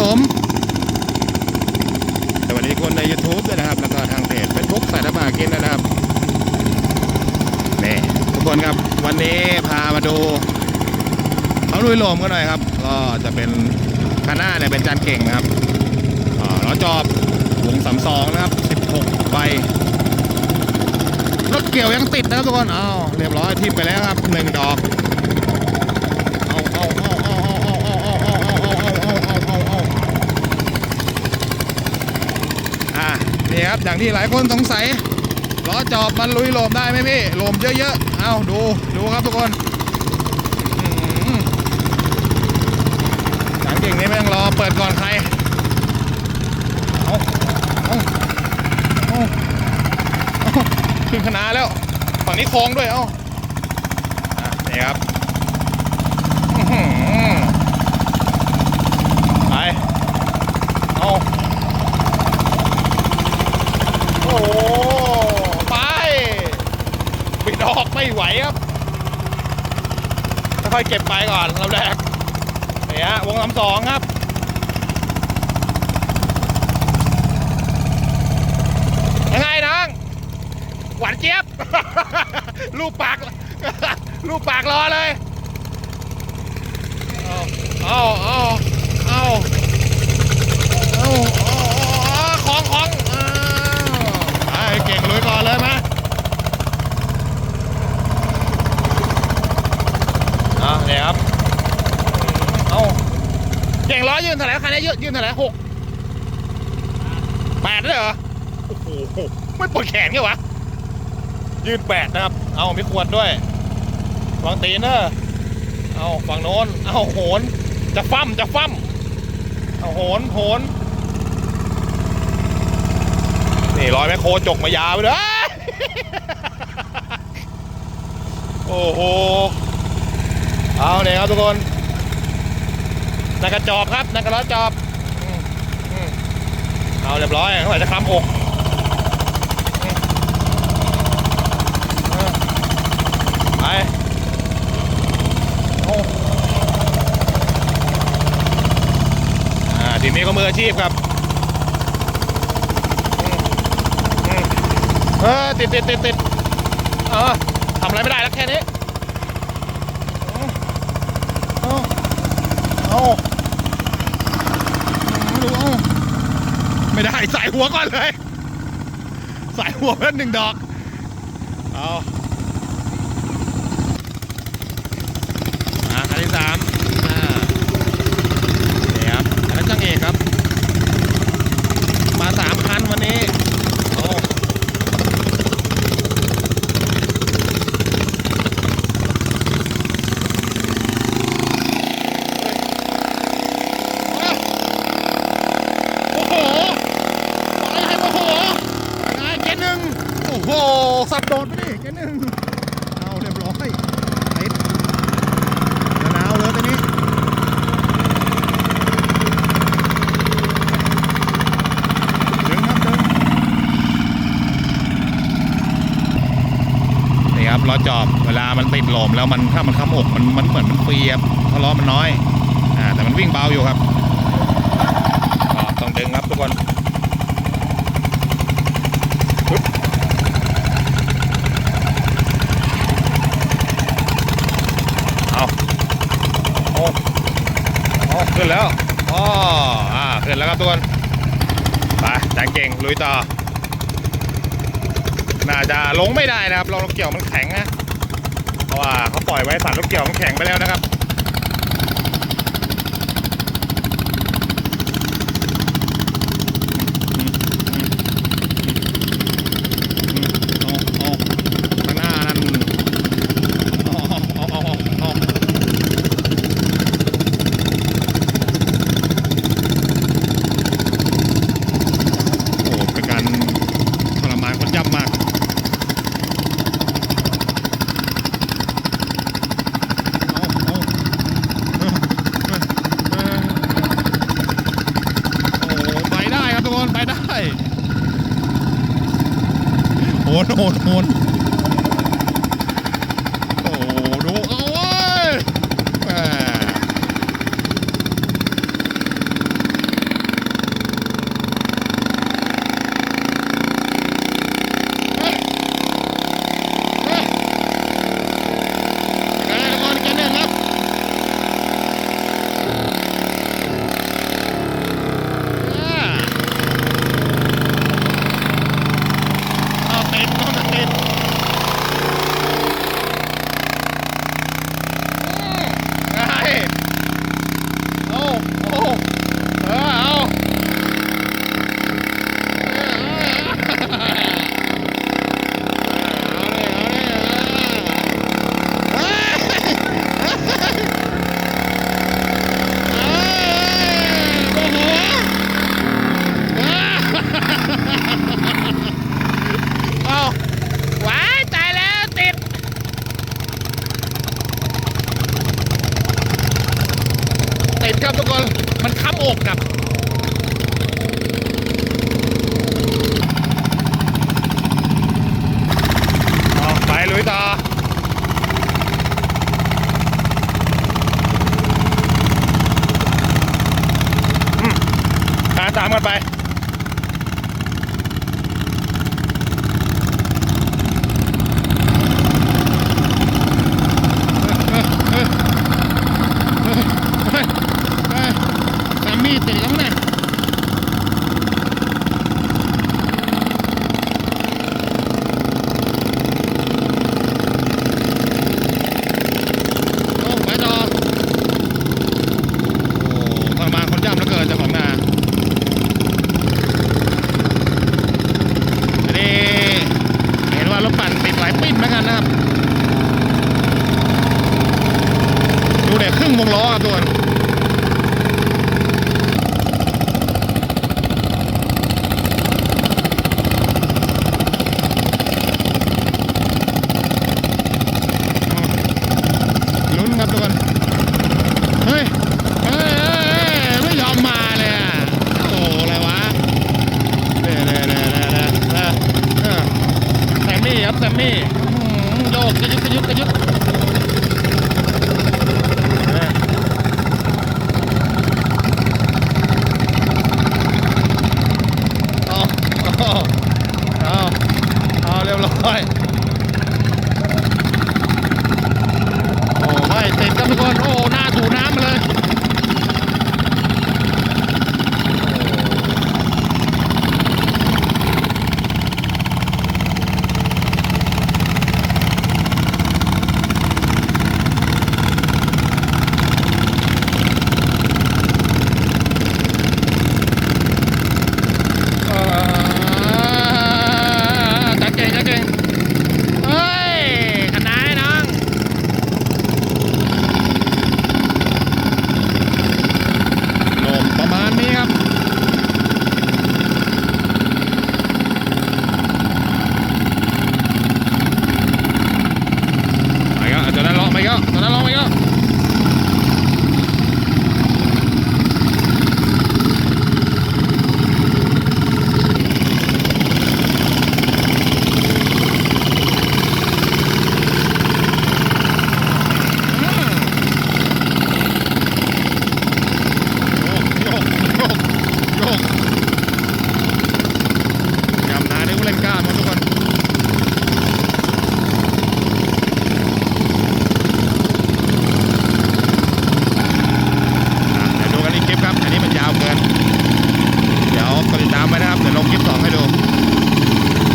ผมสวัสดีคนใน YouTube ด้วยนะครับ แล้วก็ทางเพจ Facebook สายตะบากินนะครับนี่ทุกคนครับวันนี้พามาดูเขาลุยโลมกันหน่อยครับ ก็จะเป็นคาน่าเนี่ยเป็นจานเก่งนะครับล้อจอบวงสามสองนะครับ 16ใบรถเกี่ยวยังติดนะครับทุกคนอ้าวเรียบร้อยทิ่มไปแล้วครับหนึ่งดอก นี่ครับอย่างที่หลายคนสงสัยล้อจอบมันลุยลมได้ไหมพี่ลมเยอะๆเอาดูดูครับทุกคนหนังเก่งนี่แม่ต้องรอเปิดก่อนใครเอาเอาเอาขึ้นคณะแล้วฝั่งนี้โค้งด้วยเอ้าอะนี่ครับ อื้อหือไป เอาโอ้โห ไปปิดออกไม่ไหวครับค่อยๆเก็บไปก่อนลำแรกนี่ฮะวงลำสองครับยังไงน้อง หวานเจี๊ยบ ลูกปาก ลูกปากรอเลย เอาเอาเอาเอาเอาเอาของของอ้าวไปเก่งลุยก่อนเลยมาอะเนี่ยครับ เอา เก่งร้อยยืนเท่าไหร่คันนี้ยืนยืนเท่าไหร่หกแปดเลยเหรอโอ้โหไม่ปวดแขนไงวะยืนแปดนะครับ เอาไม่ควรด้วยวางตีนเนอะเอาฝั่งโน้นเอาโหน จะฟั่มจะฟั่มเอาโหนโหนนี่รอยแมคโครจกมายาวไปเลยโอ้โห เอาเนี่ยครับทุกคน นักกระจอบครับนักกระล้อจอบอืมอืมเอาเรียบร้อยเขาอาจจะคล้ำอกอืมเออไปโอ้อ่าทีมนี้ก็มืออาชีพครับอืมอืมเออติดติดติดติดเออทำอะไรไม่ได้แล้วแค่นี้เอาเอาเอาดูเอา ไม่ได้ใส่หัวก่อนเลยใส่หัวเพื่อนหนึ่งดอก เอาอ่าคันที่สามอ่า นี่ครับอันนั้นช่างเอกครับ มาสามคันวันนี้โอ้โอ้โหบอกให้โอ้โหยังไงเกนหนึ่งโอ้โห สับโดดไปดิเกนหนึ่งเอาเรียบร้อยติดหนาวเลยตอนนี้ ดึงครับดึงนี่ครับ ล้อจอบเวลามันติดลมแล้วมันถ้ามันข้ามอกมันมันเหมือนมันเปียบเพราะล้อมันน้อยอ่าแต่มันวิ่งเบาอยู่ครับต้องดึงครับทุกคนเอาโอ้โอ้ขึ้นแล้วอ๋ออ่าขึ้นแล้วครับทุกคนไปจางเก่งลุยต่อ น่าจะลงไม่ได้นะครับเราเกี่ยวมันแข็งนะ เพราะว่าเขาปล่อยไว้สัตว์ลูกเกี่ยวมันแข็งไปแล้วนะครับ เอาเอาข้างหน้านั่นเอาเอาเอาเอาเอาโอ้เป็นการทรมานคนย่ำมาก เอาเอาเออเออโอ้ไปได้ครับทุกคนไปได้ โหนโหนโหน ครับทุกคนมันค้ำอกครับไปลุยต่อหาตามกันไป กระยุกกระยุกกระยุก